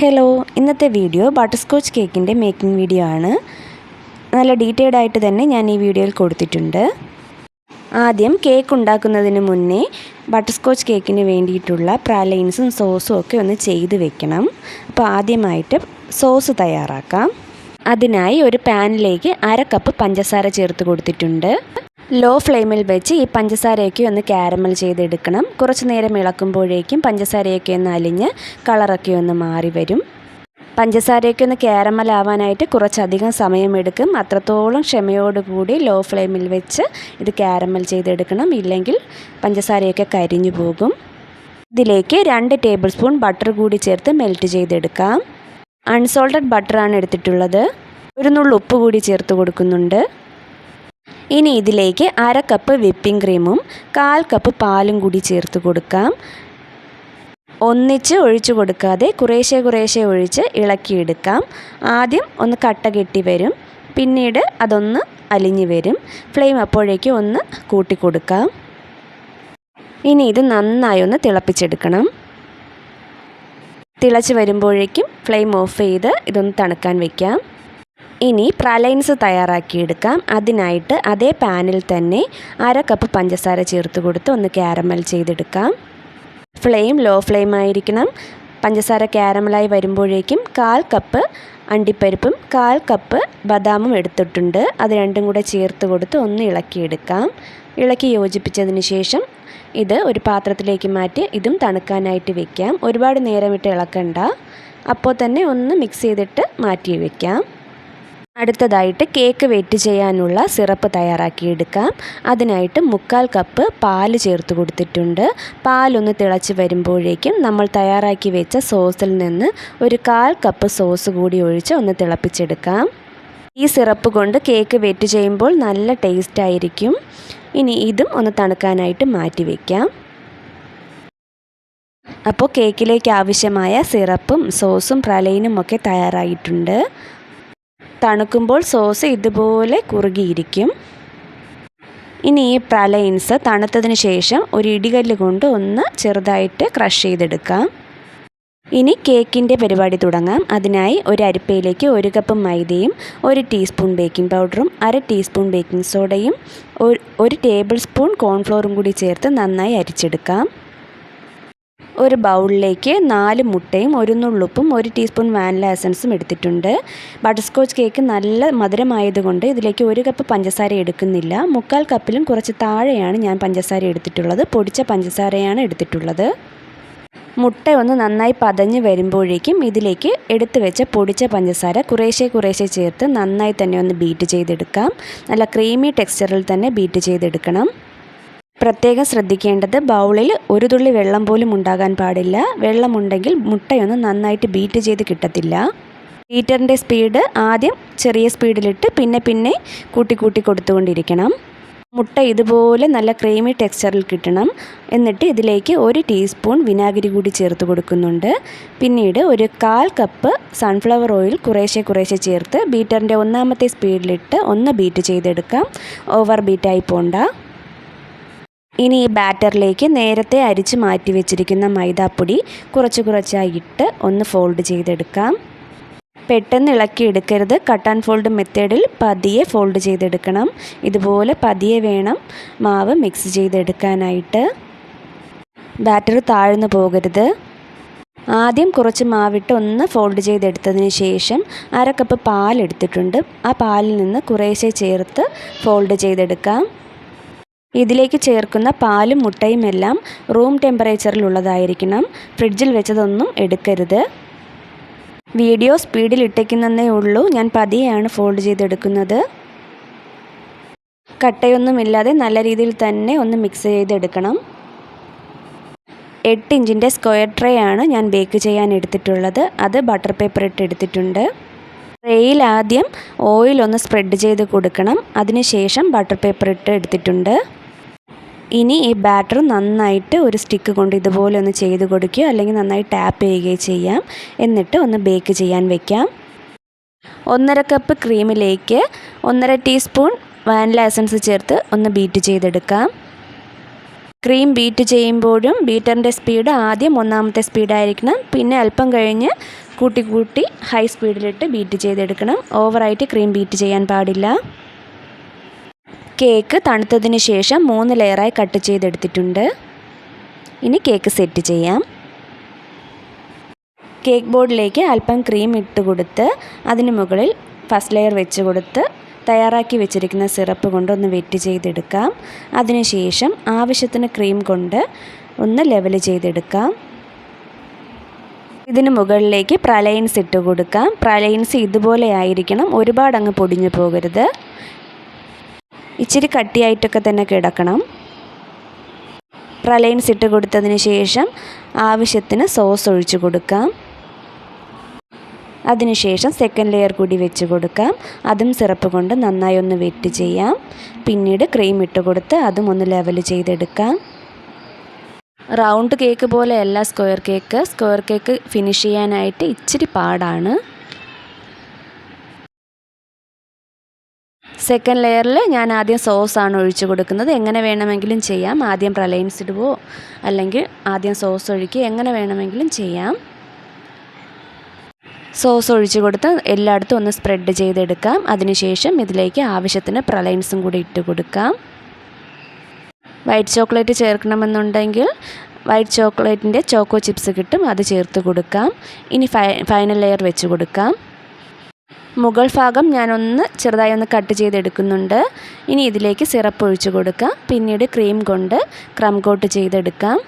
Hello ഇന്നത്തെ video butterscotch കേക്കിന്റെ making video ആണ്. നല്ല ഡീറ്റെയിൽഡ് ആയിട്ട് തന്നെ ഞാൻ ഈ വീഡിയോയിൽ കൊടുത്തിട്ടുണ്ട്. ആദ്യം കേക്ക് ഉണ്ടാക്കുന്നതിന് മുന്നേ ബട്ടർസ്കോച്ച് കേക്കിന് വേണ്ടിയിട്ടുള്ള പ്രാലൈൻസും സോസും ഒക്കെ ഒന്ന് ചെയ്ത് വെക്കണം. അപ്പോൾ ആദ്യമായിട്ട് സോസ് തയ്യാറാക്കാം. അതിനായി ഒരു പാനിലേക്ക് അര കപ്പ് പഞ്ചസാര ചേർത്ത് കൊടുത്തിട്ടുണ്ട്. ലോ ഫ്ലെയിമിൽ വെച്ച് ഈ പഞ്ചസാരയൊക്കെ ഒന്ന് കാരമൽ ചെയ്തെടുക്കണം. കുറച്ച് നേരം ഇളക്കുമ്പോഴേക്കും പഞ്ചസാരയൊക്കെ ഒന്ന് അലിഞ്ഞ് കളറൊക്കെ ഒന്ന് മാറി വരും. പഞ്ചസാരയൊക്കെ ഒന്ന് കാരമലാവാനായിട്ട് കുറച്ചധികം സമയമെടുക്കും. അത്രത്തോളം ക്ഷമയോടുകൂടി ലോ ഫ്ലെയിമിൽ വെച്ച് ഇത് കാരമൽ ചെയ്തെടുക്കണം. ഇല്ലെങ്കിൽ പഞ്ചസാരയൊക്കെ കരിഞ്ഞു പോകും. ഇതിലേക്ക് രണ്ട് ടേബിൾ സ്പൂൺ ബട്ടർ കൂടി ചേർത്ത് മെൽറ്റ് ചെയ്തെടുക്കാം. അൺസോൾട്ടഡ് ബട്ടറാണ് എടുത്തിട്ടുള്ളത്. ഒരു നുള്ളു ഉപ്പ് കൂടി ചേർത്ത് കൊടുക്കുന്നുണ്ട്. ഇനി ഇതിലേക്ക് അര കപ്പ് വിപ്പിംഗ് ക്രീമും കാൽ കപ്പ് പാലും കൂടി ചേർത്ത് കൊടുക്കാം. ഒന്നിച്ച് ഒഴിച്ചു കൊടുക്കാതെ കുറേശ്ശെ കുറേശ്ശെ ഒഴിച്ച് ഇളക്കിയെടുക്കാം ആദ്യം ഒന്ന് കട്ട കെട്ടി വരും. പിന്നീട് അതൊന്ന് അലിഞ്ഞു വരും. ഫ്ലെയിം അപ്പോഴേക്കും ഒന്ന് കൂട്ടി കൊടുക്കാം. ഇനി ഇത് നന്നായി ഒന്ന് തിളപ്പിച്ചെടുക്കണം. തിളച്ച് വരുമ്പോഴേക്കും ഫ്ലെയിം ഓഫ് ചെയ്ത് ഇതൊന്ന് തണുക്കാൻ വയ്ക്കാം ഇനി പ്രലൈൻസ് തയ്യാറാക്കിയെടുക്കാം. അതിനായിട്ട് അതേ പാനിൽ തന്നെ അര കപ്പ് പഞ്ചസാര ചേർത്ത് കൊടുത്ത് ഒന്ന് ക്യാരമൽ ചെയ്തെടുക്കാം. ഫ്ലെയിം ലോ ഫ്ലെയിം ആയിരിക്കണം. പഞ്ചസാര ക്യാരമലായി വരുമ്പോഴേക്കും കാൽ കപ്പ് അണ്ടിപ്പരിപ്പും കാൽ കപ്പ് ബദാമും എടുത്തിട്ടുണ്ട്. അത് രണ്ടും കൂടെ ചേർത്ത് കൊടുത്ത് ഒന്ന് ഇളക്കിയെടുക്കാം. ഇളക്കി യോജിപ്പിച്ചതിന് ശേഷം ഇത് ഒരു പാത്രത്തിലേക്ക് മാറ്റി ഇതും തണുക്കാനായിട്ട് വെക്കാം. ഒരുപാട് നേരം വിട്ട് ഇളക്കണ്ട. അപ്പോൾ തന്നെ ഒന്ന് മിക്സ് ചെയ്തിട്ട് മാറ്റി വെക്കാം. അടുത്തതായിട്ട് കേക്ക് വെറ്റ് ചെയ്യാനുള്ള സിറപ്പ് തയ്യാറാക്കിയെടുക്കാം. അതിനായിട്ട് മുക്കാൽ കപ്പ് പാൽ ചേർത്ത് കൊടുത്തിട്ടുണ്ട്. പാലൊന്ന് തിളച്ച് വരുമ്പോഴേക്കും നമ്മൾ തയ്യാറാക്കി വെച്ച സോസിൽ നിന്ന് ഒരു കാൽ കപ്പ് സോസ് കൂടി ഒഴിച്ച് ഒന്ന് തിളപ്പിച്ചെടുക്കാം. ഈ സിറപ്പ് കൊണ്ട് കേക്ക് വെറ്റ് ചെയ്യുമ്പോൾ നല്ല ടേസ്റ്റ് ആയിരിക്കും. ഇനി ഇതും ഒന്ന് തണുക്കാനായിട്ട് മാറ്റി വയ്ക്കാം അപ്പോൾ കേക്കിലേക്ക് ആവശ്യമായ സിറപ്പും സോസും പ്രലൈനും ഒക്കെ തയ്യാറായിട്ടുണ്ട്. തണുക്കുമ്പോൾ സോസ് ഇതുപോലെ കുറുകിയിരിക്കും. ഇനി ഈ പ്രലൈൻസ് തണുത്തതിന് ശേഷം ഒരു ഇടികല്ല് കൊണ്ട് ഒന്ന് ചെറുതായിട്ട് ക്രഷ് ചെയ്തെടുക്കാം. ഇനി കേക്കിന്റെ പരിപാടി തുടങ്ങാം. അതിനായി ഒരു അരിപ്പയിലേക്ക് ഒരു കപ്പ് മൈദയും ഒരു ടീസ്പൂൺ ബേക്കിംഗ് പൗഡറും അര ടീസ്പൂൺ ബേക്കിംഗ് സോഡയും ഒരു ടേബിൾ സ്പൂൺ കോൺഫ്ലോറും കൂടി ചേർത്ത് നന്നായി അരിച്ചെടുക്കാം. ഒരു ബൗളിലേക്ക് നാല് മുട്ടയും ഒരു നുള്ളുപ്പും ഒരു ടീസ്പൂൺ വാനില എസൻസും എടുത്തിട്ടുണ്ട്. ബട്ടർ സ്കോച്ച് കേക്ക് നല്ല മധുരമായതുകൊണ്ട് ഇതിലേക്ക് ഒരു കപ്പ് പഞ്ചസാര എടുക്കുന്നില്ല. മുക്കാൽ കപ്പിലും കുറച്ച് താഴെയാണ് ഞാൻ പഞ്ചസാര എടുത്തിട്ടുള്ളത്. പൊടിച്ച പഞ്ചസാരയാണ് എടുത്തിട്ടുള്ളത്. മുട്ട ഒന്ന് നന്നായി പതഞ്ഞ് വരുമ്പോഴേക്കും ഇതിലേക്ക് എടുത്തു വെച്ച പൊടിച്ച പഞ്ചസാര കുറേശ്ശെ കുറേശ്ശെ ചേർത്ത് നന്നായി തന്നെ ഒന്ന് ബീറ്റ് ചെയ്തെടുക്കാം. നല്ല ക്രീമി ടെക്സ്ചറിൽ തന്നെ ബീറ്റ് ചെയ്തെടുക്കണം. പ്രത്യേകം ശ്രദ്ധിക്കേണ്ടത് ബൗളിൽ ഒരു തുള്ളി വെള്ളം പോലും ഉണ്ടാകാൻ പാടില്ല. വെള്ളമുണ്ടെങ്കിൽ മുട്ടയൊന്നും നന്നായിട്ട് ബീറ്റ് ചെയ്ത് കിട്ടത്തില്ല. ബീറ്ററിന്റെ സ്പീഡ് ആദ്യം ചെറിയ സ്പീഡിലിട്ട് പിന്നെ പിന്നെ കൂട്ടി കൂട്ടി കൊടുത്തുകൊണ്ടിരിക്കണം. മുട്ട ഇതുപോലെ നല്ല ക്രീമി ടെക്സ്ചറിൽ കിട്ടണം. എന്നിട്ട് ഇതിലേക്ക് ഒരു ടീസ്പൂൺ വിനാഗിരി കൂടി ചേർത്ത് കൊടുക്കുന്നുണ്ട്. പിന്നീട് ഒരു കാൽ കപ്പ് സൺഫ്ലവർ ഓയിൽ കുറേശ്ശെ കുറേശ്ശെ ചേർത്ത് ബീറ്ററിന്റെ ഒന്നാമത്തെ സ്പീഡിലിട്ട് ഒന്ന് ബീറ്റ് ചെയ്തെടുക്കാം. ഓവർ ബീറ്റായി പോണ്ട. ഇനി ഈ ബാറ്ററിലേക്ക് നേരത്തെ അരിച്ച് മാറ്റി വെച്ചിരിക്കുന്ന മൈദാപ്പൊടി കുറച്ച് കുറച്ചായി ഇട്ട് ഒന്ന് ഫോൾഡ് ചെയ്തെടുക്കാം. പെട്ടെന്ന് ഇളക്കി എടുക്കരുത്. കട്ട് ആൻഡ് ഫോൾഡ് മെത്തേഡിൽ പതിയെ ഫോൾഡ് ചെയ്തെടുക്കണം. ഇതുപോലെ പതിയെ വേണം മാവ് മിക്സ് ചെയ്തെടുക്കാനായിട്ട്. ബാറ്റർ താഴ്ന്നു പോകരുത്. ആദ്യം കുറച്ച് മാവിട്ട് ഒന്ന് ഫോൾഡ് ചെയ്തെടുത്തതിന് ശേഷം അര കപ്പ് പാലെടുത്തിട്ടുണ്ട്. ആ പാലിൽ നിന്ന് കുറേശ്ശെ ചേർത്ത് ഫോൾഡ് ചെയ്തെടുക്കാം. ഇതിലേക്ക് ചേർക്കുന്ന പാലും മുട്ടയും എല്ലാം റൂം ടെമ്പറേച്ചറിലുള്ളതായിരിക്കണം. ഫ്രിഡ്ജിൽ വെച്ചതൊന്നും എടുക്കരുത്. വീഡിയോ സ്പീഡിൽ ഇട്ടേക്കുന്നതേ ഉള്ളൂ. ഞാൻ പതിയെയാണ് ഫോൾഡ് ചെയ്തെടുക്കുന്നത്. കട്ടയൊന്നുമില്ലാതെ നല്ല രീതിയിൽ തന്നെ ഒന്ന് മിക്സ് ചെയ്തെടുക്കണം. എട്ട് ഇഞ്ചിന്റെ സ്ക്വയർ ട്രേ ആണ് ഞാൻ ബേക്ക് ചെയ്യാൻ എടുത്തിട്ടുള്ളത്. അത് ബട്ടർ പേപ്പർ ഇട്ട് എടുത്തിട്ടുണ്ട്. ട്രേയിൽ ആദ്യം ഓയിൽ ഒന്ന് സ്പ്രെഡ് ചെയ്ത് കൊടുക്കണം. അതിനുശേഷം ബട്ടർ പേപ്പർ ഇട്ട് എടുത്തിട്ടുണ്ട്. ഇനി ഈ ബാറ്റർ നന്നായിട്ട് ഒരു സ്റ്റിക്ക് കൊണ്ട് ഇതുപോലെ ഒന്ന് ചെയ്ത് കൊടുക്കുക. അല്ലെങ്കിൽ നന്നായി ടാപ്പ് ചെയ്യുകയോ ചെയ്യാം. എന്നിട്ട് ഒന്ന് ബേക്ക് ചെയ്യാൻ വെക്കാം. ഒന്നര കപ്പ് ക്രീമിലേക്ക് ഒന്നര ടീസ്പൂൺ വാനില എസൻസ് ചേർത്ത് ഒന്ന് ബീറ്റ് ചെയ്തെടുക്കാം. ക്രീം ബീറ്റ് ചെയ്യുമ്പോഴും ബീറ്ററിന്റെ സ്പീഡ് ആദ്യം ഒന്നാമത്തെ സ്പീഡായിരിക്കണം പിന്നെ അല്പം കഴിഞ്ഞ് കൂട്ടി കൂട്ടി ഹൈ സ്പീഡിലിട്ട് ബീറ്റ് ചെയ്തെടുക്കണം. ഓവറായിട്ട് ക്രീം ബീറ്റ് ചെയ്യാൻ പാടില്ല. കേക്ക് തണുത്തതിന് ശേഷം മൂന്ന് ലെയറായി കട്ട് ചെയ്തെടുത്തിട്ടുണ്ട്. ഇനി കേക്ക് സെറ്റ് ചെയ്യാം. കേക്ക് ബോർഡിലേക്ക് അല്പം ക്രീം ഇട്ട് കൊടുത്ത് അതിന് മുകളിൽ ഫസ്റ്റ് ലെയർ വെച്ച് കൊടുത്ത് തയ്യാറാക്കി വെച്ചിരിക്കുന്ന സിറപ്പ് കൊണ്ട് ഒന്ന് വെറ്റ് ചെയ്തെടുക്കാം. അതിനുശേഷം ആവശ്യത്തിന് ക്രീം കൊണ്ട് ഒന്ന് ലെവൽ ചെയ്തെടുക്കാം. ഇതിന് മുകളിലേക്ക് പ്രലയൻസ് ഇട്ട് കൊടുക്കാം. പ്രലയൻസ് ഇതുപോലെ ആയിരിക്കണം. ഒരുപാട് അങ്ങ് പൊടിഞ്ഞു പോകരുത്. ഇച്ചിരി കട്ടിയായിട്ടൊക്കെ തന്നെ കിടക്കണം. പ്രലൈൻസ് ഇട്ട് കൊടുത്തതിന് ശേഷം ആവശ്യത്തിന് സോസ് ഒഴിച്ചു കൊടുക്കാം. അതിനുശേഷം സെക്കൻഡ് ലെയർ കൂടി വെച്ച് കൊടുക്കാം. അതും സിറപ്പ് കൊണ്ട് നന്നായി ഒന്ന് വെറ്റ് ചെയ്യാം. പിന്നീട് ക്രീം ഇട്ട് കൊടുത്ത് അതും ഒന്ന് ലെവൽ ചെയ്തെടുക്കാം. റൗണ്ട് കേക്ക് പോലെയല്ല square cake square cake finish ചെയ്യാനായിട്ട് ഇച്ചിരി പാടാണ്. സെക്കൻഡ് ലെയറിൽ ഞാൻ ആദ്യം സോസാണ് ഒഴിച്ചു കൊടുക്കുന്നത്. എങ്ങനെ വേണമെങ്കിലും ചെയ്യാം. ആദ്യം പ്രലൈൻസ് ഇടുവോ? അല്ലെങ്കിൽ ആദ്യം സോസ് ഒഴിക്കുക. എങ്ങനെ വേണമെങ്കിലും ചെയ്യാം. സോസ് ഒഴിച്ച് കൊടുത്ത് എല്ലായിടത്തും ഒന്ന് സ്പ്രെഡ് ചെയ്തെടുക്കാം. അതിനുശേഷം ഇതിലേക്ക് ആവശ്യത്തിന് പ്രലൈൻസും കൂടി ഇട്ട് കൊടുക്കാം. വൈറ്റ് ചോക്ലേറ്റ് ചേർക്കണമെന്നുണ്ടെങ്കിൽ വൈറ്റ് ചോക്ലേറ്റിന്റെ ചോക്കോ ചിപ്സ് കിട്ടും. അത് ചേർത്ത് കൊടുക്കാം. ഇനി ഫൈനൽ ലെയർ വെച്ച് കൊടുക്കാം. മുകൾ ഭാഗം ഞാനൊന്ന് ചെറുതായി ഒന്ന് കട്ട് ചെയ്തെടുക്കുന്നുണ്ട്. ഇനി ഇതിലേക്ക് സിറപ്പ് ഒഴിച്ച് കൊടുക്കാം. പിന്നീട് ക്രീം കൊണ്ട് ക്രം കോട്ട് ചെയ്തെടുക്കാം.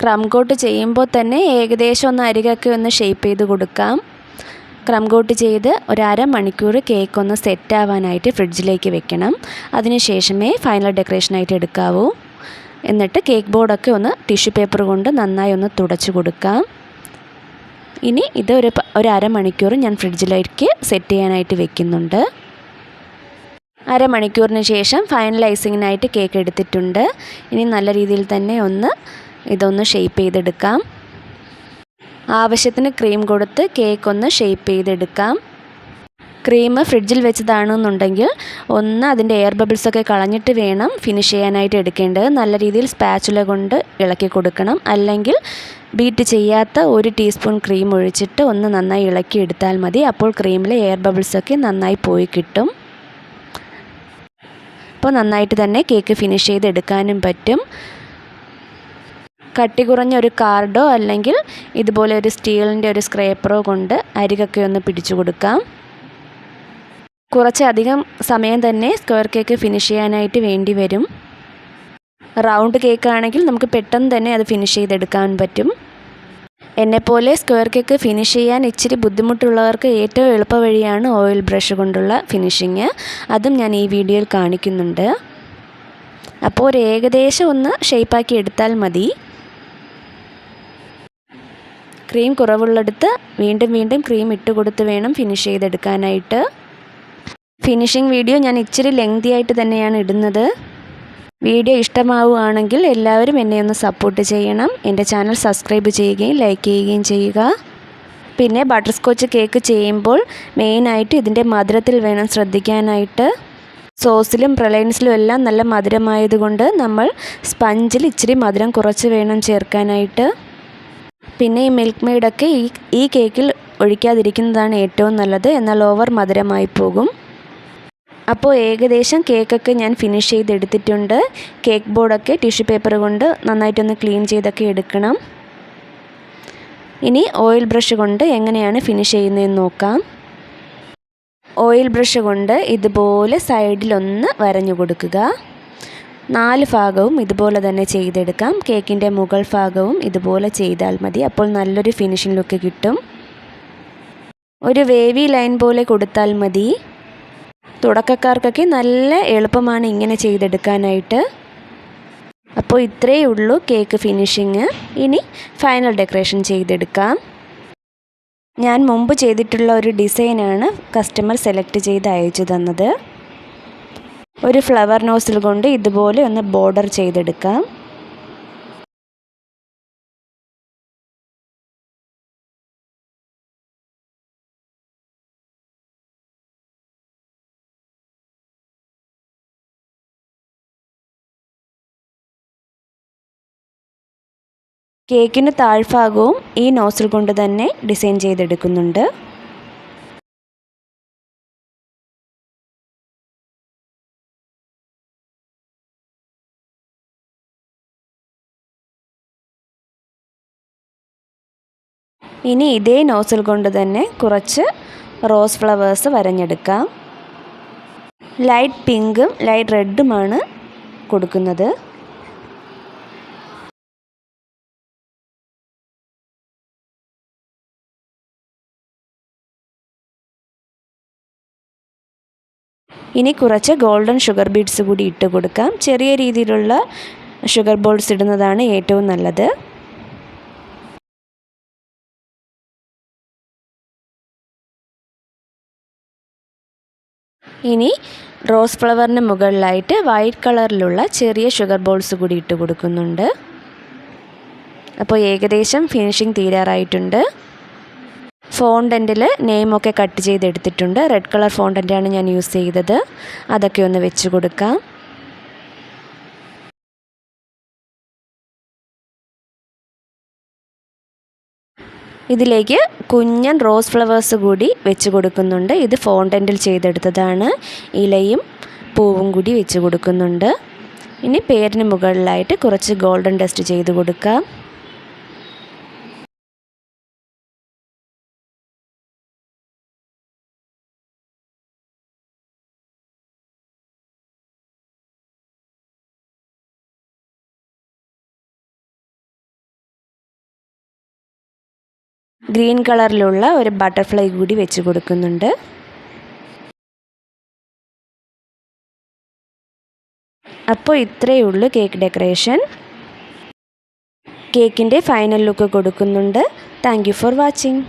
ക്രം കോട്ട് ചെയ്യുമ്പോൾ തന്നെ ഏകദേശം ഒന്ന് അരികൊക്കെ ഒന്ന് ഷേപ്പ് ചെയ്ത് കൊടുക്കാം. ക്രം കോട്ട് ചെയ്ത് ഒരര മണിക്കൂർ കേക്ക് ഒന്ന് സെറ്റ് ആവാനായിട്ട് ഫ്രിഡ്ജിലേക്ക് വെക്കണം. അതിനുശേഷമേ ഫൈനൽ ഡെക്കറേഷനായിട്ട് എടുക്കാവൂ. എന്നിട്ട് കേക്ക് ബോർഡൊക്കെ ഒന്ന് ടിഷ്യൂ പേപ്പർ കൊണ്ട് നന്നായി ഒന്ന് തുടച്ചു കൊടുക്കാം. ഇനി ഇത് ഒരു ഒരു അരമണിക്കൂർ ഞാൻ ഫ്രിഡ്ജിലേക്ക് സെറ്റ് ചെയ്യാനായിട്ട് വെക്കുന്നുണ്ട്. അരമണിക്കൂറിന് ശേഷം ഫൈനലൈസിങ്ങിനായിട്ട് കേക്ക് എടുത്തിട്ടുണ്ട്. ഇനി നല്ല രീതിയിൽ തന്നെ ഒന്ന് ഇതൊന്ന് ഷേപ്പ് ചെയ്തെടുക്കാം. ആവശ്യത്തിന് ക്രീം കൊടുത്ത് കേക്ക് ഒന്ന് ഷേപ്പ് ചെയ്തെടുക്കാം. ക്രീം ഫ്രിഡ്ജിൽ വെച്ചതാണെന്നുണ്ടെങ്കിൽ ഒന്ന് അതിന്റെ എയർ ബബിൾസൊക്കെ കളഞ്ഞിട്ട് വേണം ഫിനിഷ് ചെയ്യാനായിട്ട് എടുക്കേണ്ടത്. നല്ല രീതിയിൽ സ്പാച്ചുല കൊണ്ട് ഇളക്കി കൊടുക്കണം. അല്ലെങ്കിൽ ബീറ്റ് ചെയ്യാത്ത ഒരു ടീസ്പൂൺ ക്രീം ഒഴിച്ചിട്ട് ഒന്ന് നന്നായി ഇളക്കി എടുത്താൽ മതി. അപ്പോൾ ക്രീമിലെ എയർ ബബിൾസൊക്കെ നന്നായി പോയി കിട്ടും. അപ്പോൾ നന്നായിട്ട് തന്നെ കേക്ക് ഫിനിഷ് ചെയ്തെടുക്കാനും പറ്റും. കട്ടി കുറഞ്ഞ ഒരു കാർഡോ അല്ലെങ്കിൽ ഇതുപോലെ ഒരു സ്റ്റീലിന്റെ ഒരു സ്ക്രേപ്പറോ കൊണ്ട് അരികൊക്കെ ഒന്ന് പിടിച്ചു കൊടുക്കാം. കുറച്ചധികം സമയം തന്നെ സ്ക്വയർ കേക്ക് ഫിനിഷ് ചെയ്യാനായിട്ട് വേണ്ടി വരും. റൗണ്ട് കേക്ക് ആണെങ്കിൽ നമുക്ക് പെട്ടെന്ന് തന്നെ അത് ഫിനിഷ് ചെയ്തെടുക്കാൻ പറ്റും. എന്നെപ്പോലെ സ്ക്വയർ കേക്ക് ഫിനിഷ് ചെയ്യാൻ ഇച്ചിരി ബുദ്ധിമുട്ടുള്ളവർക്ക് ഏറ്റവും എളുപ്പ വഴിയാണ് ഓയിൽ ബ്രഷ് കൊണ്ടുള്ള ഫിനിഷിങ്. അതും ഞാൻ ഈ വീഡിയോയിൽ കാണിക്കുന്നുണ്ട്. അപ്പോൾ ഒരു ഏകദേശം ഒന്ന് ഷേപ്പാക്കി എടുത്താൽ മതി. ക്രീം കുറവുള്ളിടത്ത് വീണ്ടും വീണ്ടും ക്രീം ഇട്ട് കൊടുത്ത് വേണം ഫിനിഷ് ചെയ്തെടുക്കാനായിട്ട്. ഫിനിഷിംഗ് വീഡിയോ ഞാൻ ഇച്ചിരി ലെങ്തി ആയിട്ട് തന്നെയാണ് ഇടുന്നത്. വീഡിയോ ഇഷ്ടമാവുകയാണെങ്കിൽ എല്ലാവരും എന്നെ ഒന്ന് സപ്പോർട്ട് ചെയ്യണം. എന്റെ ചാനൽ സബ്സ്ക്രൈബ് ചെയ്യുകയും ലൈക്ക് ചെയ്യുകയും ചെയ്യുക. പിന്നെ ബട്ടർ സ്കോച്ച് കേക്ക് ചെയ്യുമ്പോൾ മെയിനായിട്ട് ഇതിന്റെ മധുരത്തിൽ വേണം ശ്രദ്ധിക്കാനായിട്ട്. സോസിലും പ്രലൈൻസിലും എല്ലാം നല്ല മധുരമായതുകൊണ്ട് നമ്മൾ സ്പഞ്ചിൽ ഇച്ചിരി മധുരം കുറച്ച് വേണം ചേർക്കാനായിട്ട്. പിന്നെ ഈ മിൽക്ക് മെയ്ഡൊക്കെ ഈ ഈ കേക്കിൽ ഒഴിക്കാതിരിക്കുന്നതാണ് ഏറ്റവും നല്ലത്. എന്നാൽ ഓവർ മധുരമായി പോകും. അപ്പോൾ ഏകദേശം കേക്കൊക്കെ ഞാൻ ഫിനിഷ് ചെയ്തെടുത്തിട്ടുണ്ട്. കേക്ക് ബോർഡൊക്കെ ടിഷ്യൂ പേപ്പർ കൊണ്ട് നന്നായിട്ടൊന്ന് ക്ലീൻ ചെയ്തൊക്കെ എടുക്കണം. ഇനി ഓയിൽ ബ്രഷ് കൊണ്ട് എങ്ങനെയാണ് ഫിനിഷ് ചെയ്യുന്നതെന്ന് നോക്കാം. ഓയിൽ ബ്രഷ് കൊണ്ട് ഇതുപോലെ സൈഡിലൊന്ന് വരഞ്ഞു കൊടുക്കുക. നാല് ഭാഗവും ഇതുപോലെ തന്നെ ചെയ്തെടുക്കാം. കേക്കിന്റെ മുകൾ ഭാഗവും ഇതുപോലെ ചെയ്താൽ മതി. അപ്പോൾ നല്ലൊരു ഫിനിഷിംഗ് ലുക്ക് കിട്ടും. ഒരു വേവി ലൈൻ പോലെ കൊടുത്താൽ മതി. തുടക്കക്കാർക്കൊക്കെ നല്ല എളുപ്പമാണ് ഇങ്ങനെ ചെയ്തെടുക്കാനായിട്ട്. അപ്പോൾ ഇത്രയേ ഉള്ളൂ കേക്ക് ഫിനിഷിങ്. ഇനി ഫൈനൽ ഡെക്കറേഷൻ ചെയ്തെടുക്കാം. ഞാൻ മുമ്പ് ചെയ്തിട്ടുള്ള ഒരു ഡിസൈനാണ് കസ്റ്റമർ സെലക്ട് ചെയ്ത് അയച്ചു തന്നത്. ഒരു ഫ്ലവർ നോസിൽ കൊണ്ട് ഇതുപോലെ ഒന്ന് ബോർഡർ ചെയ്തെടുക്കാം. കേക്കിന് താഴ്ഭാഗവും ഈ നോസിൽ കൊണ്ട് തന്നെ ഡിസൈൻ ചെയ്തെടുക്കുന്നുണ്ട്. ഇനി ഇതേ നോസിൽ കൊണ്ട് തന്നെ കുറച്ച് റോസ് ഫ്ലവേഴ്സ് വരഞ്ഞെടുക്കാം. ലൈറ്റ് പിങ്കും ലൈറ്റ് റെഡുമാണ് കൊടുക്കുന്നത്. ഇനി കുറച്ച് ഗോൾഡൻ ഷുഗർ ബീഡ്സ് കൂടി ഇട്ട് കൊടുക്കാം. ചെറിയ രീതിയിലുള്ള ഷുഗർ ബോൾസ് ഇടുന്നതാണ് ഏറ്റവും നല്ലത്. ഇനി റോസ് ഫ്ലവറിന് മുകളിലായിട്ട് വൈറ്റ് കളറിലുള്ള ചെറിയ ഷുഗർ ബോൾസ് കൂടി ഇട്ട് കൊടുക്കുന്നുണ്ട്. അപ്പോൾ ഏകദേശം ഫിനിഷിങ് തീരാറായിട്ടുണ്ട്. ഫോണ്ടന്റിൽ നെയിമൊക്കെ കട്ട് ചെയ്തെടുത്തിട്ടുണ്ട്. റെഡ് കളർ ഫോണ്ടന്റാണ് ഞാൻ യൂസ് ചെയ്തത്. അതൊക്കെ ഒന്ന് വെച്ച് കൊടുക്കാം. ഇതിലേക്ക് കുഞ്ഞൻ റോസ് ഫ്ലവേഴ്സ് കൂടി വെച്ച് കൊടുക്കുന്നുണ്ട്. ഇത് ഫോണ്ടന്റിൽ ചെയ്തെടുത്തതാണ്. ഇലയും പൂവും കൂടി വെച്ച് കൊടുക്കുന്നുണ്ട്. ഇനി പേരിന് മുകളിലായിട്ട് കുറച്ച് ഗോൾഡൻ ഡസ്റ്റ് ചെയ്ത് കൊടുക്കാം. ഗ്രീൻ കളറിലുള്ള ഒരു ബട്ടർഫ്ലൈ കൂടി വെച്ച് കൊടുക്കുന്നുണ്ട്. അപ്പോൾ ഇത്രയേ ഉള്ളൂ കേക്ക് ഡെക്കറേഷൻ. കേക്കിന്റെ ഫൈനൽ ലുക്ക് കൊടുക്കുന്നുണ്ട്. Thank for watching.